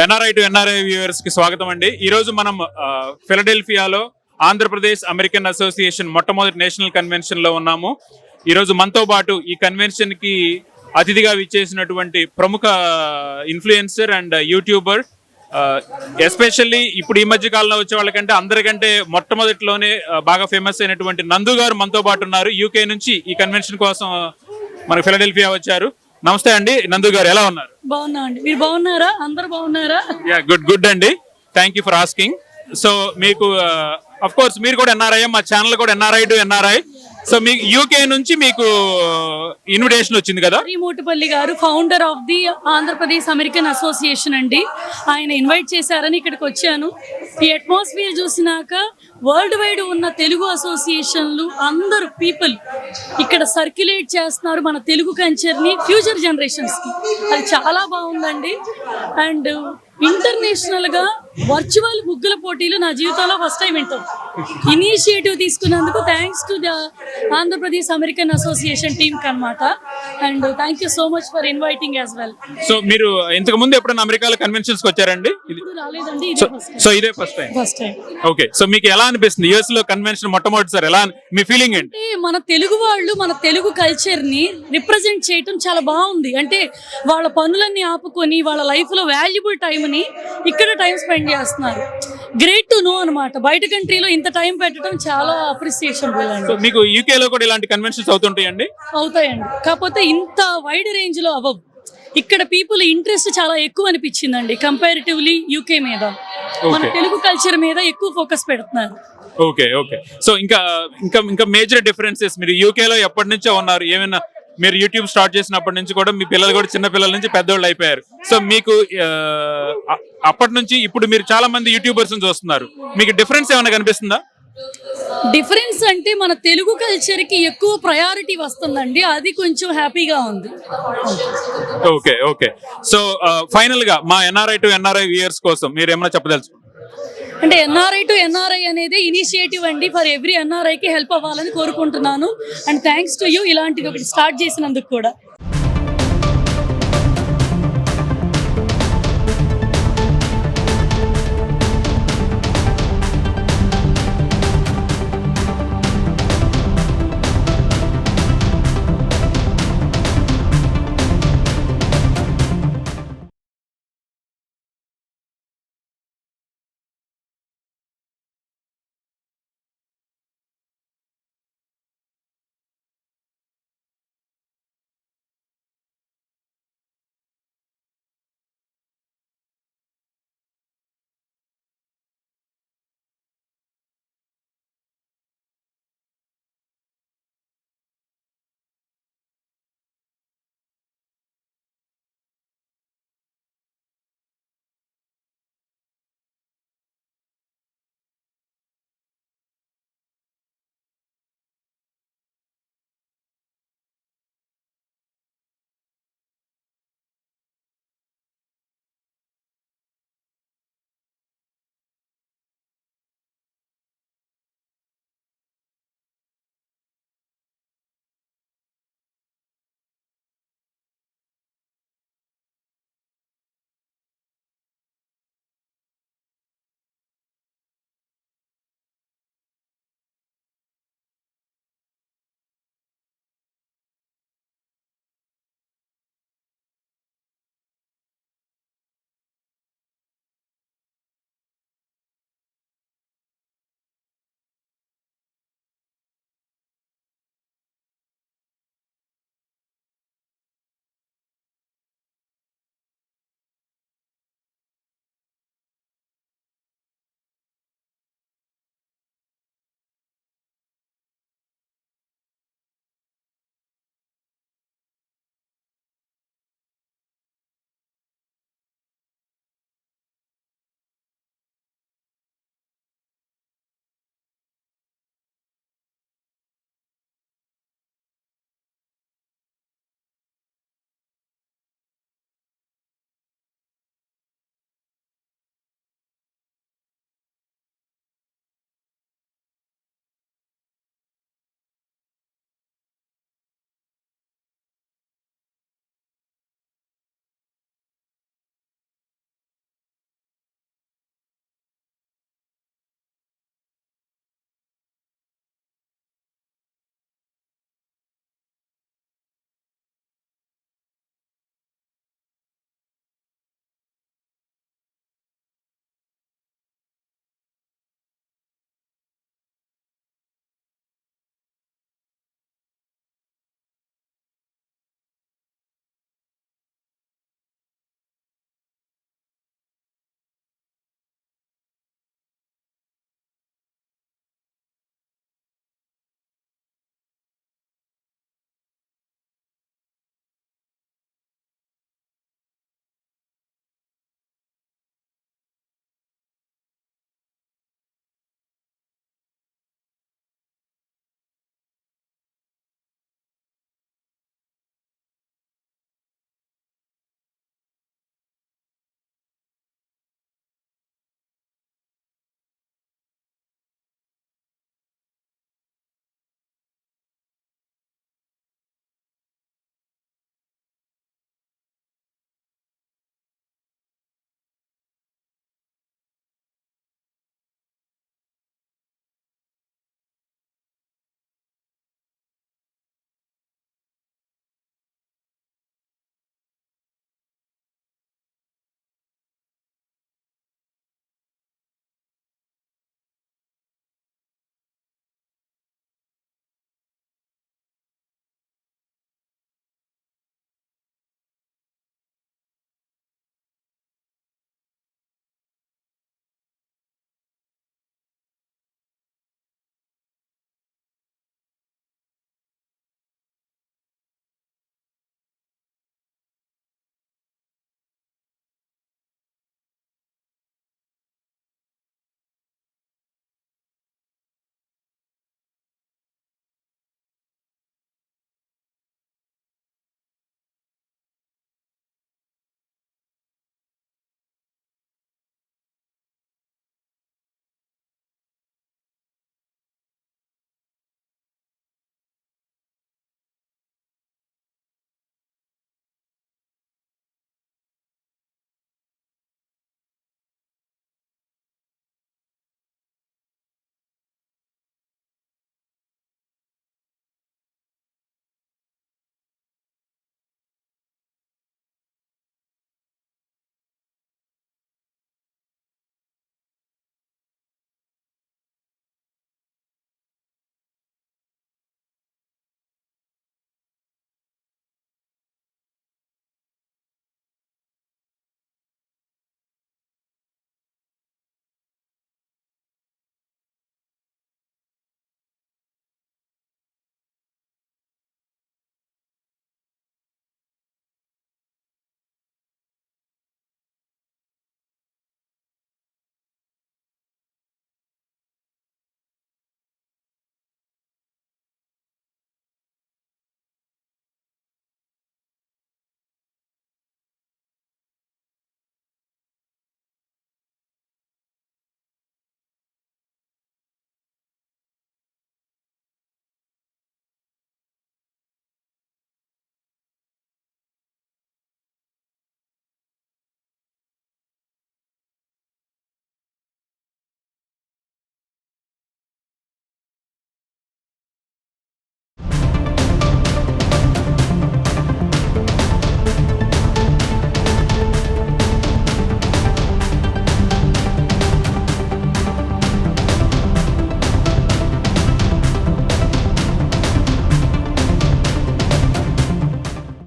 NRI to NRI వ్యూవర్స్కి స్వాగతం అండి. ఈ రోజు మనం ఫిలడెల్ఫియాలో ఆంధ్రప్రదేశ్ అమెరికన్ అసోసియేషన్ మొట్టమొదటి నేషనల్ కన్వెన్షన్లో ఉన్నాము. ఈ రోజు మనతో పాటు ఈ కన్వెన్షన్కి అతిథిగా విచ్చేసినటువంటి ప్రముఖ ఇన్ఫ్లుయెన్సర్ అండ్ యూట్యూబర్ ఎస్పెషల్లీ ఇప్పుడు ఈ మధ్య కాలంలో వచ్చే వాళ్ళకంటే అందరికంటే మొట్టమొదటిలోనే బాగా ఫేమస్ అయినటువంటి నందు గారు మనతో పాటు ఉన్నారు. యూకే నుంచి ఈ కన్వెన్షన్ కోసం మన ఫిలడెల్ఫియా వచ్చారు. నమస్తే అండి. నందు గారు ఎలా ఉన్నారు? బాగున్నా అండి. మీరు బాగున్నారా? అందరు బాగున్నారా? యా గుడ్ గుడ్ అండి. Thank you for asking so మీకు అఫ్ కోర్స్ మీరు కూడా ఎన్ఆర్ఐ మా ఛానల్ కూడా ఎన్ఆర్ఐ టు ఎన్ఆర్ఐ. సో మీకు యూకే నుంచి మీకు ఇన్విటేషన్ వచ్చింది కదా? మోటుపల్లి గారు founder of the Andhra Pradesh American Association అండి. ఆయన ఇన్వైట్ చేశారని ఇక్కడికి వచ్చాను. ఈ అట్మాస్ఫియర్ చూసినాక వరల్డ్ వైడ్ ఉన్న తెలుగు అసోసియేషన్లు అందరు పీపుల్ ఇక్కడ సర్క్యులేట్ చేస్తున్నారు మన తెలుగు కల్చర్ని ఫ్యూచర్ జనరేషన్స్కి అది చాలా బాగుందండి. అండ్ ఇంటర్నేషనల్గా వర్చువల్ ముగ్గుల పోటీలు నా జీవితంలో ఫస్ట్ టైం వింటాం. ఇనిషియేటివ్ తీసుకున్నందుకు thanks to the Andhra Pradesh American Association team అన్నమాట. And thank you so much for inviting as well so మీరు ఇంతకు ముందు ఎప్పుడైనా అమెరికాలో కన్వెన్షన్స్కి వచ్చారండి? రాలేదండి సో ఇదే first time first time okay so మీకు ఎలా అనిపిస్తుంది? యుఎస్లో కన్వెన్షన్ మొట్టమొదటిసారి ఎలా అని- మీ ఫీలింగ్ ఏంటి? అంటే మన తెలుగు వాళ్ళు మన తెలుగు కల్చర్ని రిప్రజెంట్ చేయటం చాలా బాగుంది. అంటే వాళ్ళ పనులన్నీ ఆపుకొని వాళ్ళ లైఫ్లో వాల్యుబుల్ టైం ని ఇక్కడ టైం స్పెండ్ చేస్తున్నారు. గ్రేట్ టు నో అన్నమాట. బయట కంట్రీలో ఇంత టైం పెట్టడం చాలా అప్రిసియేషన్ సో మీకు యూకే లో కూడా ఇలాంటి కన్వెన్షన్స్ అవుతుంటాయండి? అవుతాయండి. కాకపోతే ఇంత వైడ్ రేంజ్లో అవ్వవు. ఇక్కడ పీపుల్ ఇంట్రెస్ట్ చాలా ఎక్కువ అనిపించిందండి కంపారిటివ్లీ యూకే మీద. మన. తెలుగు కల్చర్ మీద ఎక్కువ ఫోకస్ పెడుతున్నారు. ఓకే ఓకే సో ఇంకా ఇంకా ఇంకా మేజర్ డిఫరెన్సెస్ మీరు యూకే లో ఎప్పటి నుంచో ఉన్నారు ఏమైనా మీరు యూట్యూబ్ స్టార్ట్ చేసినప్పటి నుంచి కూడా మీ పిల్లలు కూడా చిన్న పిల్లల నుంచి పెద్దోళ్ళు అయిపోయారు. సో మీకు అప్పటి నుంచి ఇప్పుడు మీరు చాలా మంది యూట్యూబర్స్ చూస్తున్నారు. మీకు డిఫరెన్స్ ఏమైనా కనిపిస్తుందా? డిఫరెన్స్ అంటే మన తెలుగు కల్చర్కి ఎక్కువ ప్రయారిటీ వస్తుందండి. అది కొంచెం హ్యాపీగా ఉంది. Okay okay. సో ఫైనల్గా మా ఎన్ఆర్ఐ టు ఎన్ఆర్ఐ ఇయర్స్ కోసం మీరు ఏమైనా చెప్పదలుచు అంటే ఎన్ఆర్ఐ టు ఎన్ఆర్ఐ అనేది ఇనిషియేటివ్ అండి. ఫర్ ఎవ్రీ ఎన్ఆర్ఐకి హెల్ప్ అవ్వాలని కోరుకుంటున్నాను. And thanks to you. ఇలాంటిది ఒకటి స్టార్ట్ చేసినందుకు కూడా.